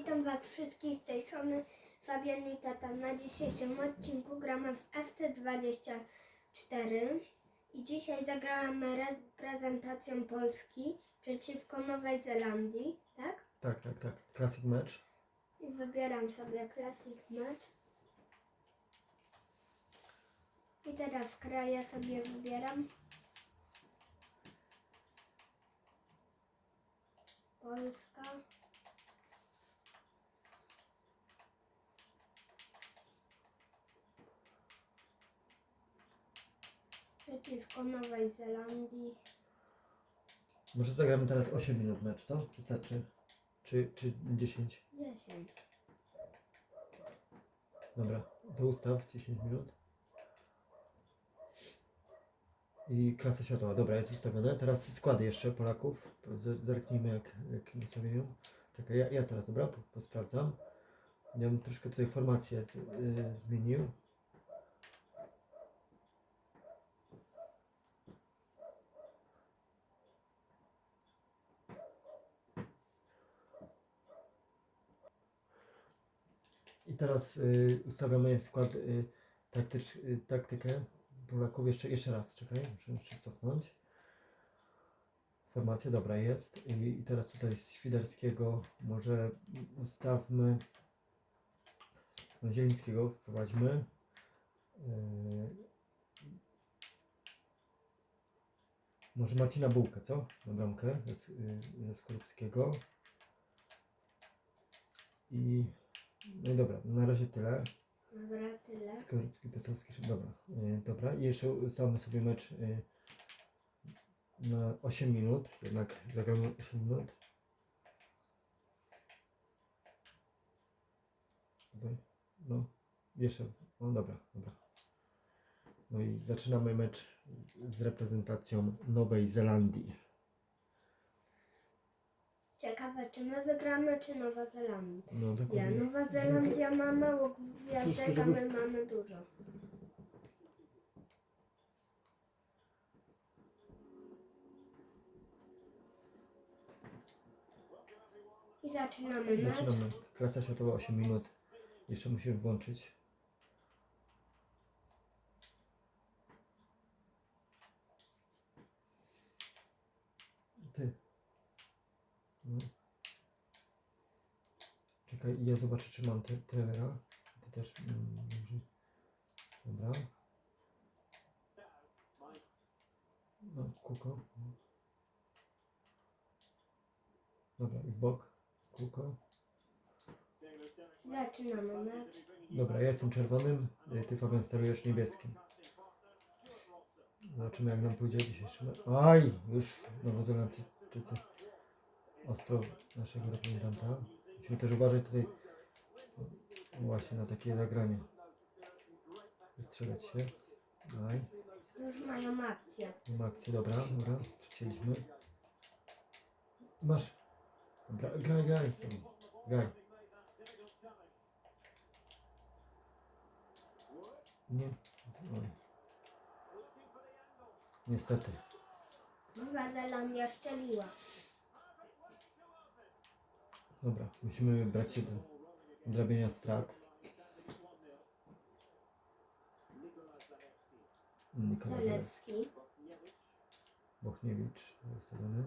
Witam Was wszystkich z tej strony Fabian i Tata. Na dzisiejszym odcinku gramy w FC24 i dzisiaj zagramy reprezentacją Polski przeciwko Nowej Zelandii, tak? Tak, tak, tak. Classic mecz. I wybieram sobie Classic Match. I teraz kraje sobie wybieram. Polska. Przeciwko Nowej Zelandii. Może zagramy teraz 8 minut mecz, co? Wystarczy? Czy, czy 10? 10. Dobra, to ustaw 10 minut. I klasa światowa. Dobra, jest ustawione. Teraz składy jeszcze Polaków. Zerknijmy jak, jak ustawiają. Czekaj, ja, ja teraz, dobra, po- posprawdzam. Ja bym troszkę tutaj formację z, y, zmienił. Teraz y, ustawiamy skład y, taktycz, y, taktykę Polaków. Jeszcze, jeszcze raz, czekaj, muszę jeszcze cofnąć. Formacja, dobra, jest. I, I teraz tutaj z Świderskiego może ustawmy no, Zielińskiego, wprowadźmy. Y, może Marcina Bułkę, co? Na bramkę ze, y, ze Skorupskiego. I no i dobra, na razie tyle. Dobra, tyle. Skorupski, Piotowski, Szyb- dobra. Y, dobra, i jeszcze ustawmy sobie mecz y, na 8 minut, jednak zagramy 8 minut. Tutaj, no, jeszcze, no dobra, dobra. No i zaczynamy mecz z reprezentacją Nowej Zelandii. Ciekawe, czy my wygramy, czy Nowa Zelandia. No Ja, dokładnie. Nowa Zelandia ma mało gwiazdek, a my mamy dużo. I zaczynamy mecz. Zaczynamy. Klasa światowa 8 minut. Jeszcze musimy włączyć. Ty. No. Czekaj, ja zobaczę, czy mam te, trenera. Ty też. Mm. Dobra. No, kuko. Dobra, i w bok. Kuko. Zaczynamy mecz. Dobra, ja jestem czerwonym, y, ty Fabian sterujesz niebieskim. Zobaczymy jak nam pójdzie dzisiejszy mecz. Aj, już Nowozelandczycy ostro naszego reprezentanta. Musimy też uważać tutaj właśnie na takie zagranie. Wystrzelać się. Już mają akcję. nie ma akcji, dobra, dobra, przycięliśmy. Masz. Dobra, graj, graj. Graj. Nie. Oj. Niestety. Nowa Zelandia szczeliła. Dobra, musimy brać się do odrabiania strat. Nikola Zalewski. Bochniewicz, ustawiony.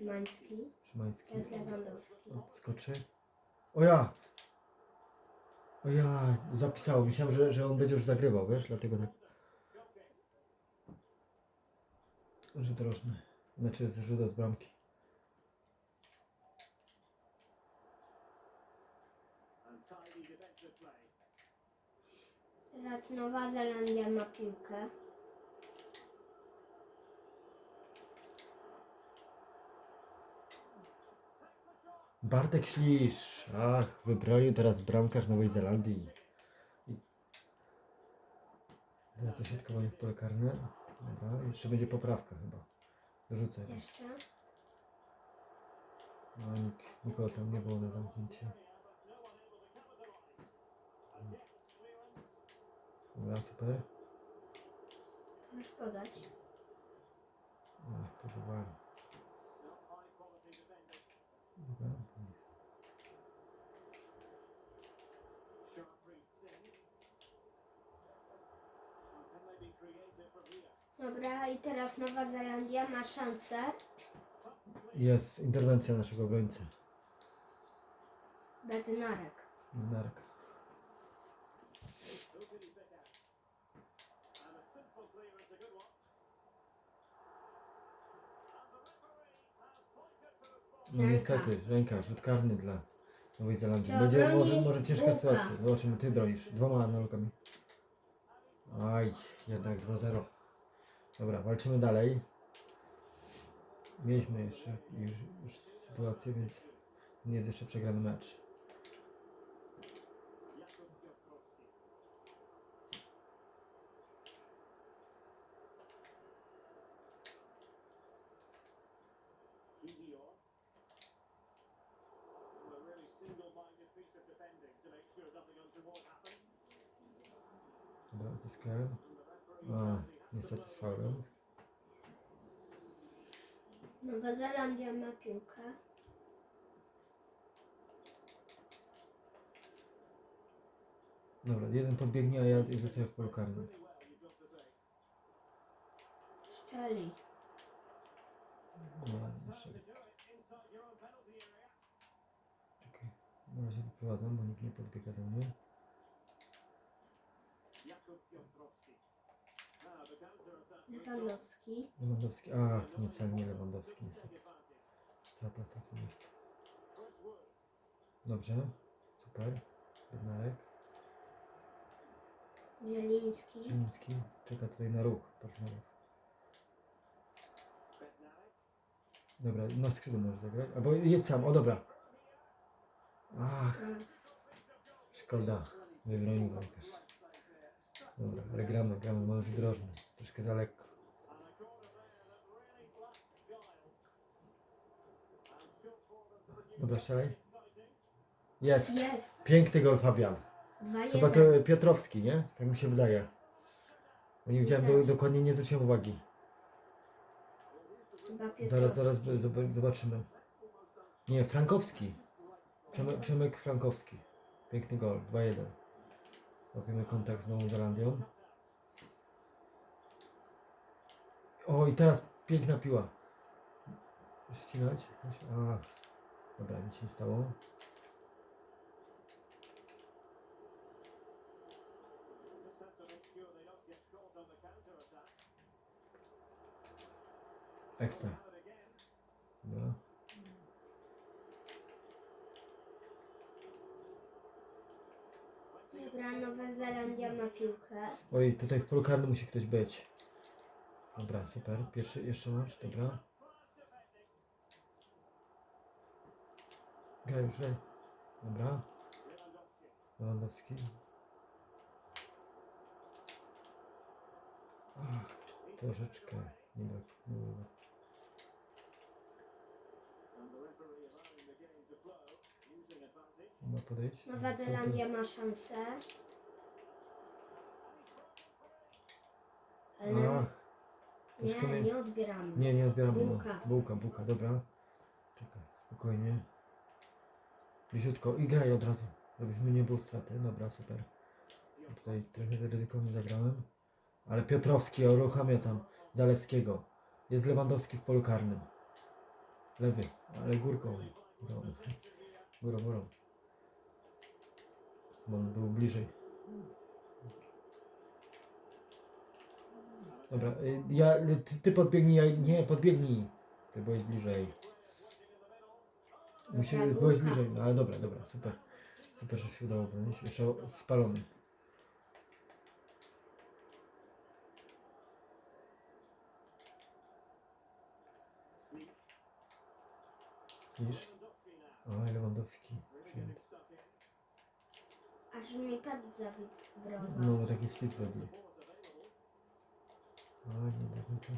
Mański, Szymański. jest Lewandowski. Odskoczy. O ja! O ja! Zapisało. Myślałem, że, że on będzie już zagrywał, wiesz? Dlatego tak. Rzut rożny. Znaczy jest rzut od bramki. Teraz Nowa Zelandia ma piłkę. Bartek Ślisz. Ach, wybronił teraz bramkarz Nowej Zelandii. I... Teraz dośrodkowanie w pole karne. Dobra, jeszcze będzie poprawka chyba. Dorzucę. Jeszcze. No, nik, nikogo tam nie było na zamknięcie. Raz podaj. Możesz podać. No, próbowałem. Dobra. Dobra, i teraz Nowa Zelandia ma szansę. Jest interwencja naszego obrońcy. Bednarek. Bednarek. No niestety, ręka, rzut karny dla Nowej Zelandii. To Będzie może, może ciężka sytuacja. Zobaczymy, ty bronisz. Dwoma analogami. Aj, jednak 2-0. Dobra, walczymy dalej. Mieliśmy jeszcze już, już sytuację, więc nie jest jeszcze przegrany mecz. Dobra, uzyskałem. A, faulem. Nowa Zelandia ma piłkę. Dobra, jeden podbiegnie, a ja zostaję w polu karnym. Szczeli. No, jeszcze. Czekaj, na razie wyprowadzam, bo nikt nie podbiega do mnie. Lewandowski. Lewandowski, ach, niecelnie Lewandowski niestety. Strata taki jest. Dobrze, super. Bednarek, Zieliński. Zieliński, czeka tutaj na ruch partnerów. Dobra, na skrzydło możesz zagrać. Albo jedź sam, o dobra. Ach, szkoda. Wybronił bramkarz. Dobra, ale gramy, gramy, mamy drożny. Troszkę za lekko. Dobra, strzelaj. Jest. Jest. Piękny gol Fabian. 2-1. Chyba to Piotrowski, nie? Tak mi się wydaje. Bo nie widziałem, do, dokładnie nie zwróciłem uwagi. Chyba. Zaraz, zaraz zob- zobaczymy. Nie, Frankowski. Przemek, Przemek Frankowski. Piękny gol, 2-1. Łapiemy kontakt z Nową Zelandią. O, i teraz piękna piła. Ścinać jakoś? A, dobra, nic się nie stało. Ekstra. Dobra. Dobra, Nowa Zelandia ma piłkę. Oj, tutaj w polu karnym musi ktoś być. Dobra, super. Pierwszy, jeszcze masz, dobra. Graj już, graj. Dobra. Lewandowski. Ach, troszeczkę nie brak. Nie brak. Ma podejść? Nowa Zelandia ma szansę. Ale Ach, troszkę nie, nie odbieramy. Nie, nie odbieram. no. Bułka. Bułka, bułka, dobra. Czekaj, spokojnie. Bliziutko i graj od razu, żebyśmy nie było straty. Dobra, super. Tutaj trochę ryzykownie zagrałem. Ale Piotrowski uruchamia tam Zalewskiego. Jest Lewandowski w polu karnym. Lewy, ale górką. Górą, górą. górą. Bo on był bliżej. Dobra, y, ja, ty, ty podbiegnij, ja, nie, podbiegnij. Ty byłeś bliżej. Musi, Dobra, byłeś bliżej, no ale dobra, dobra, super. Super, że się udało bronić. Jeszcze spalony. Widzisz? O, Lewandowski. Przyjęty. Aż mi pad zawibrował. No, bo taki wścisk zrobił. O, nie tak mi to.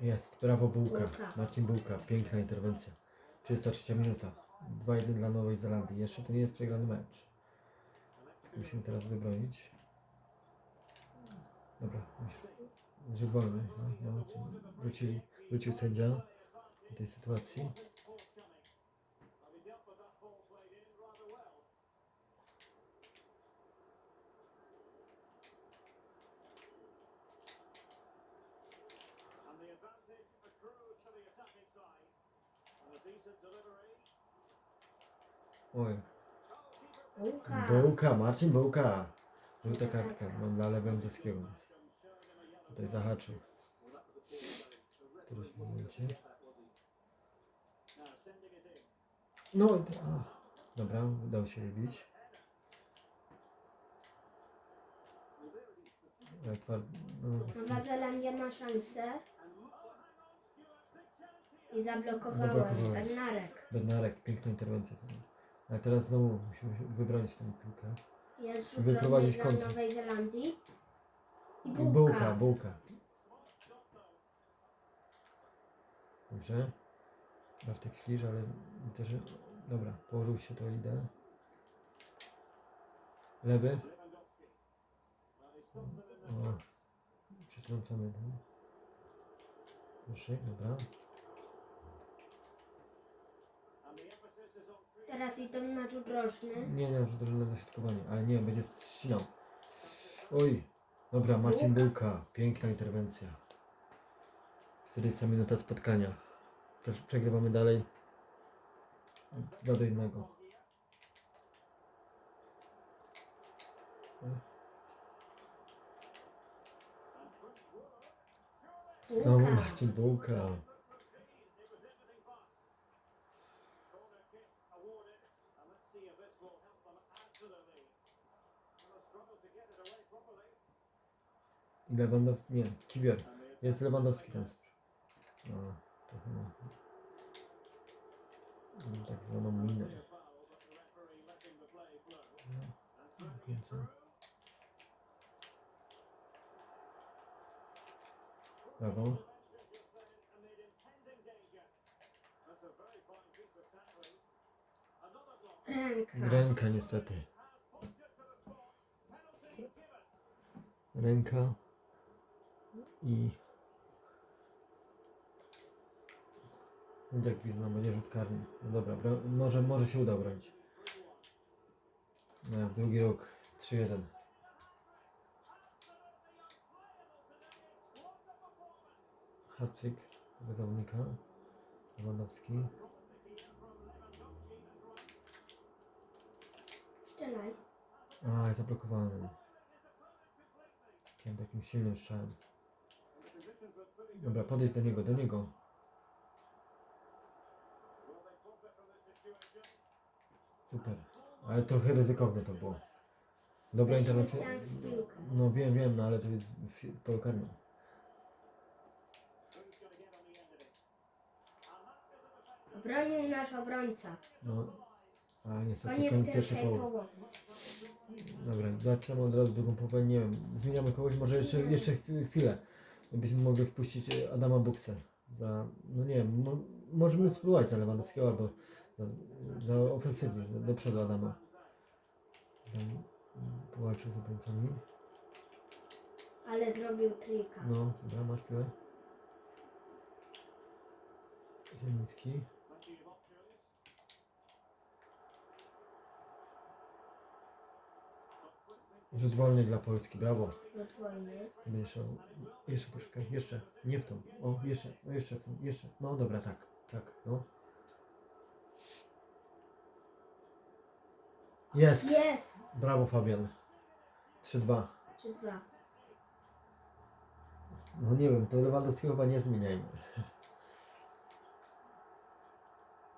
Jest, brawo Bułka. Bułka. Marcin Bułka, piękna interwencja. 33 minuta. 2-1 dla Nowej Zelandii. Jeszcze to nie jest przegrany mecz. Musimy teraz wybronić. Dobra, już rzut wolny. No, no, wrócili, wrócił sędzia do tej sytuacji. Oj. Bułka. Bułka, Marcin Bułka. Żółta kartka, no dla Lewandowskiego. Tutaj zahaczył. W którymś momencie. No, a, dobra, udało się wybić. Ale tward, no, Nowa Zelandia ma szansę. I zablokowałem Zablokowałeś. Bednarek. Bednarek, piękna interwencja. Ale teraz znowu musimy się wybronić tę piłkę. Jest Wyprowadzić dla kontrę. Nowej Zelandii. I I bułka. bułka, bułka. Dobrze. Bartek śliż, ale też... Dobra, położył się, to idę. Lewy. O, przetrącony. Proszę, dobra. Teraz idą na rzut rożny. Nie, nie, że to na dośrodkowanie, ale nie, będzie ścinał. Oj, dobra, Marcin Bułka, piękna interwencja. 40 minuta spotkania. Prze- Przegrywamy dalej. 2 do 1. Znowu. Marcin Bułka. Lewandowski, nie, Kiwior. Jest Lewandowski tam. No, to chyba. Mam tak zwaną minę. No. Brawo. Ręka. Ręka niestety. Ręka i jak gwizna będzie rzut karny. No dobra, może, może się uda bronić. No, w drugi rok 3-1. Hatryk tego zawodnika. Lewandowski. Strzelaj. A, jest zablokowany. Takim, takim silnym strzałem. Dobra, podejdź do niego, do niego. Super. Ale trochę ryzykowne to było. Dobra interwencja. No wiem, wiem, no ale to jest pole karne. Obronił nasz obrońca. No. A niestety Koniec koniec pierwszej połowy. połowy. Dobra, zaczynamy od razu drugą połowę, nie wiem, zmieniamy kogoś, może jeszcze, jeszcze chwi- chwilę, byśmy mogli wpuścić e, Adama Buksę za, no nie wiem, mo, możemy spróbować za Lewandowskiego albo za, za ofensywnie, do, do przodu Adama. Tam, mm, Powalczył z obrońcami. Ale zrobił trika. No, dobra, masz piłę. Zieliński. Rzut wolny dla Polski, brawo. Rzut wolny. Będziesz. Jeszcze poczekaj, jeszcze. Nie w tą. O, jeszcze, no jeszcze w tą, jeszcze. No dobra, tak, tak, no. Jest! Jest! Brawo Fabian. 3-2. Czy dwa. No nie wiem, to Lewandowskiego chyba nie zmieniajmy.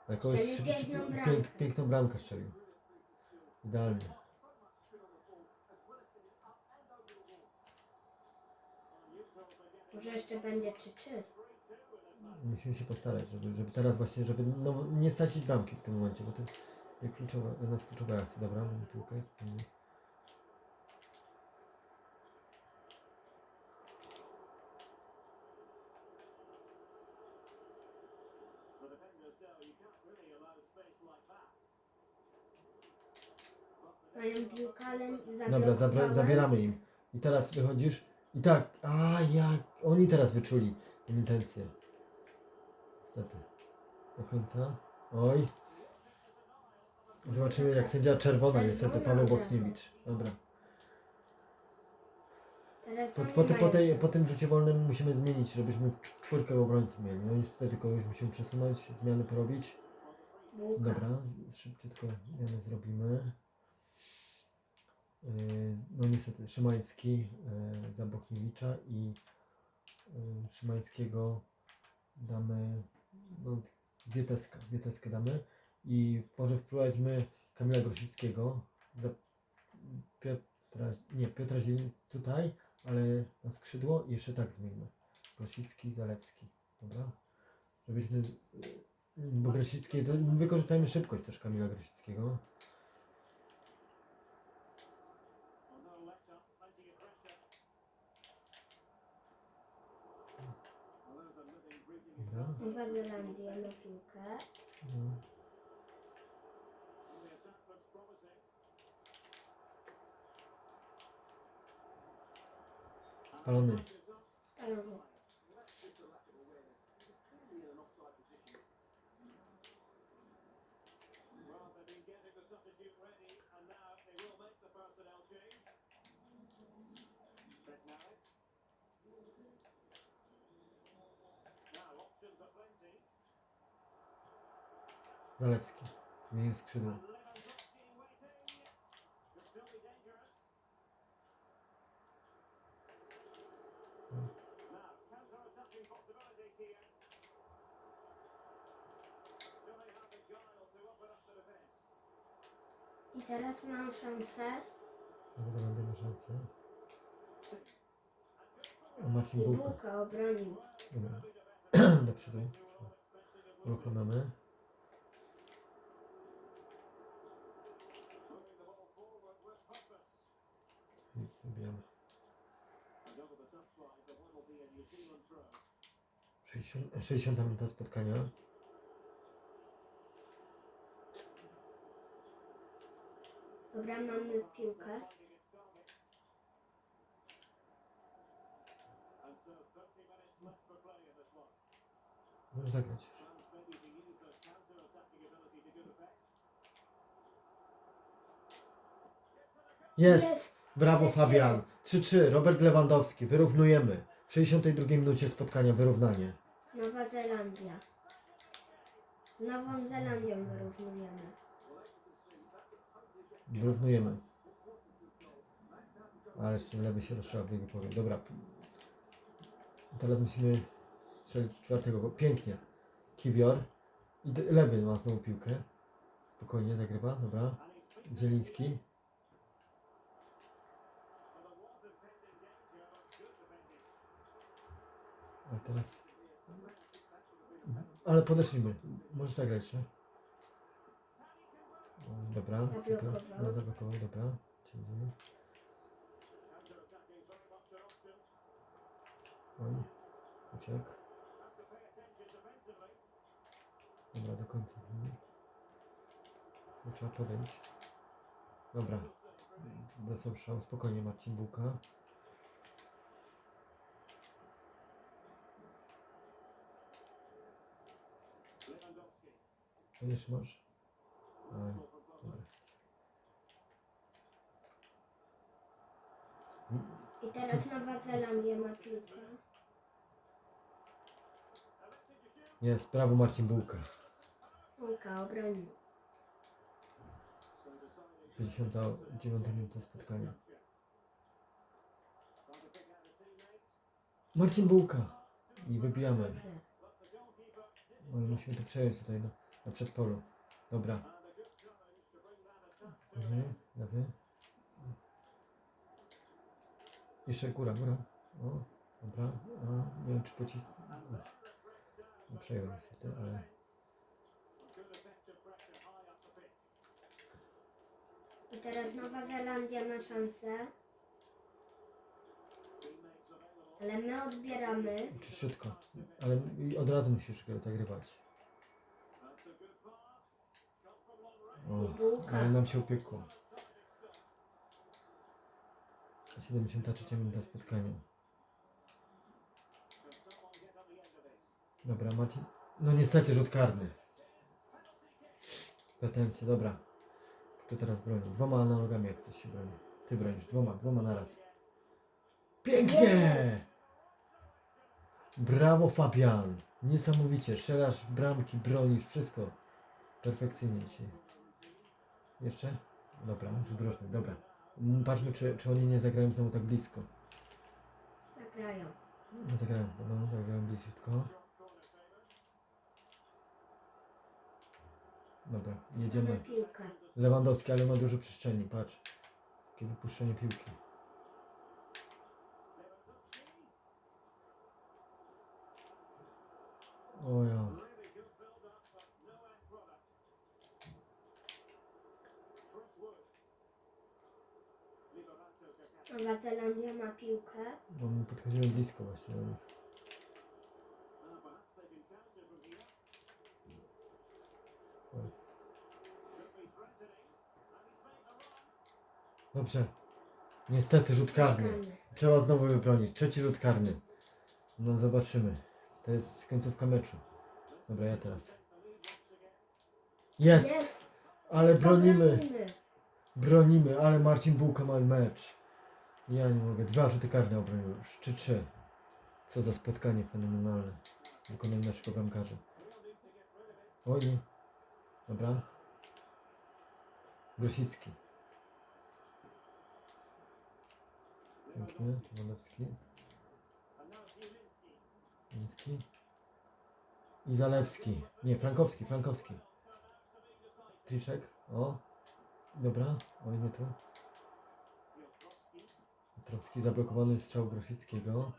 Jakąś Strzelił piękną pięk, bramkę. piękną bramkę strzelił. Idealnie. Może jeszcze będzie 3-3. Musimy się postarać, żeby, żeby teraz właśnie, żeby no, nie stracić bramki w tym momencie, bo to jest kluczowa, jedna z kluczowych akcji. Dobra, mam piłkę. Mają piłkę, ale Dobra, zabra, zabieramy im. I teraz wychodzisz. I tak, a jak oni teraz wyczuli intencję. Niestety. Do końca. Oj. Zobaczymy jak sędzia czerwona niestety, Paweł Bochniewicz. Dobra. Po, po, ty, po, tej, po tym rzucie wolnym musimy zmienić, żebyśmy cz- czwórkę obrońców mieli. No niestety kogoś musimy przesunąć, zmiany porobić. Dobra, szybciutko zmiany zrobimy. Yy, No niestety Szymański yy, za Bochniewicza i yy, Szymańskiego damy no, Wieteskę damy i może wprowadźmy Kamila Grosickiego za Piotra, nie, Piotra Zielińskiego tutaj, ale na skrzydło i jeszcze tak zmienimy. Grosicki, Zalewski, dobra? Żebyśmy bo Grosicki, to wykorzystajmy szybkość też Kamila Grosickiego. Dobra. Nowa Zelandia ma piłkę. No. Spalony. Spalony. Zalewski. Zmienił skrzydło. I teraz mam szansę. Zelandia ma szansę. O, Marcin I Bułka. Bułka obronił. Dobra. Do przodu. Uruchamiamy. I Wybijamy. 60, 60 minuta spotkania. Dobra, mamy piłkę. Możesz zagrać. Jest! Brawo. Fabian. 3-3. Robert Lewandowski. Wyrównujemy. W 62 minucie spotkania wyrównanie. Nowa Zelandia. Z Nową Zelandią wyrównujemy. Wyrównujemy. Ależ ten lewy się rozstrzał w jego. Dobra. Teraz musimy strzelić czwartego. go- Pięknie. Kiwior. I lewy ma znowu piłkę. Spokojnie zagrywa. Dobra. Zieliński. A teraz. Ale podeszliśmy. Możesz zagrać jeszcze. Dobra, super. No, zablokował, dobra. Ciągniemy. Oj. Dobra, do końca. Tu trzeba podejść. Dobra. Strzał. Spokojnie, Marcin Bułka. Co jeszcze masz? Dobra. I teraz Nowa Zelandia ma piłkę. Jest, prawo Marcin Bułka. Bułka obronił. 69 minuta spotkania. Marcin Bułka. I wybijamy. Ale musimy to przejąć tutaj na, na przedpolu. Dobra. Mhm, lewy. Jeszcze góra, góra. O, dobra. A, nie wiem czy pocisk... Nie przejąłem niestety, ale... I teraz Nowa Zelandia ma szansę. Ale my odbieramy. Czyściutko. Ale od razu musisz zagrywać. O, ale nam się upiekło. 73 minuta spotkania. Dobra, Marcin. No niestety rzut karny. Pretensje, dobra. Kto teraz broni? Dwoma nogami jak coś się broni. Ty bronisz, dwoma, dwoma naraz. Pięknie! Brawo Fabian! Niesamowicie, strzelasz bramki, bronisz, wszystko. Perfekcyjnie dzisiaj. Jeszcze? Dobra, rzut roczny, dobra. Mm, Patrzmy, czy, czy oni nie zagrają znowu tak blisko. Zagrają. No, Zagrają, no, zagrają bliziutko. Dobra, jedziemy. piłkę. Lewandowski, ale ma dużo przestrzeni, patrz. Takie wypuszczenie piłki. O ja. Nowa Zelandia ma piłkę. No, my podchodzimy blisko właśnie do nich. Oj. Dobrze. Niestety rzut karny. Trzeba znowu wybronić. Trzeci rzut karny. No zobaczymy. To jest końcówka meczu. Dobra, ja teraz. Jest! Jest! Ale. Bronimy. Bronimy, ale Marcin Bułka ma mecz. Ja nie mogę. Dwa rzuty karne obronił już. Czy trzy. Co za spotkanie fenomenalne. Wykonał naszego bramkarza. Oj. Dobra. Grosicki. Pięknie. Walewski. Miński. I Zalewski. Nie, Frankowski, Frankowski. Triczek. O. Dobra. Oj, nie tu. Piotrowski zablokowany strzał Grosickiego.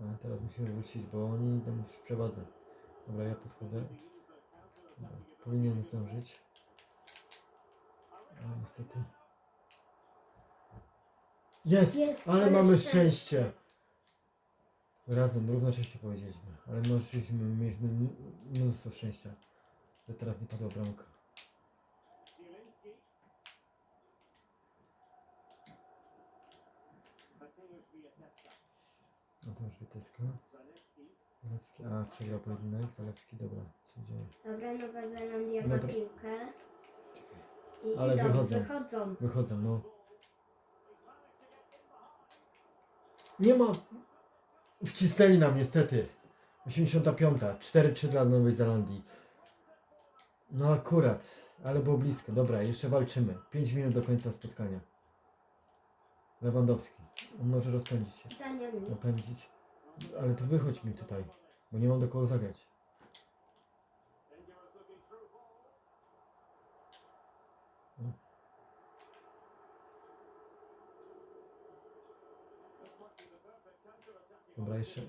A teraz musimy wrócić, bo oni idą w przewadze. Dobra, ja podchodzę. Dobra, powinienem zdążyć. A niestety. Jest! Jest, ale ale mamy szczęście. szczęście! Razem, równocześnie powiedzieliśmy. Ale no, mieliśmy mnóstwo szczęścia, że teraz nie padła bramka. To już Witeska. Zalewski, a przegrał pojedynek. Zalewski, dobra, co dzieje? Dobra, Nowa Zelandia ma Dobra. piłkę. I Ale idą, wychodzą. wychodzą. Wychodzą, no. Nie ma. Wcisnęli nam niestety. 85. 4-3 dla Nowej Zelandii. No akurat, ale było blisko. Dobra, jeszcze walczymy. 5 minut do końca spotkania. Lewandowski. On może rozpędzić się. Daniami. Napędzić. Ale to wychodź mi tutaj, bo nie mam do kogo zagrać. Dobra, jeszcze.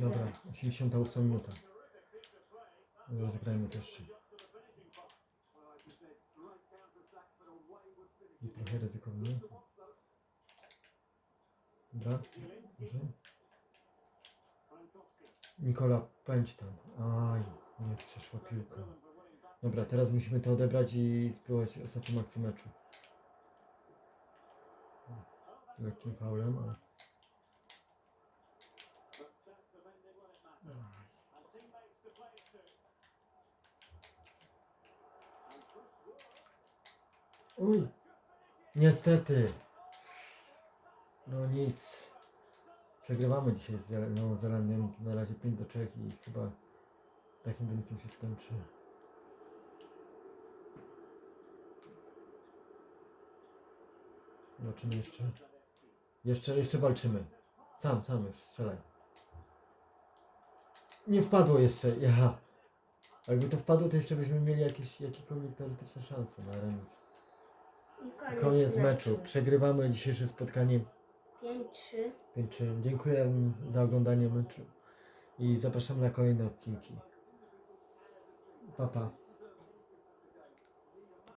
Dobra, 88 minuta. To jeszcze. I trochę ryzykownie. Dobra, może. Nikola, pędź tam. Aj, nie przeszła piłka. Dobra, teraz musimy to odebrać i spróbować ostatnią akcję meczu. Z lekkim faulem, ale... Uj, niestety. No nic. Przegrywamy dzisiaj z Nową Zelandią. Na razie 5 do 3 i chyba takim wynikiem się skończy. Zobaczymy jeszcze. Jeszcze, jeszcze walczymy. Sam, sam już, strzelaj. Nie wpadło jeszcze, ja. Jakby to wpadło, to jeszcze byśmy mieli jakieś, jakiekolwiek teoretyczne szanse na remis. I koniec, Koniec meczu. Przegrywamy dzisiejsze spotkanie 5-3. 5-3. Dziękuję za oglądanie meczu i zapraszam na kolejne odcinki. Pa, pa.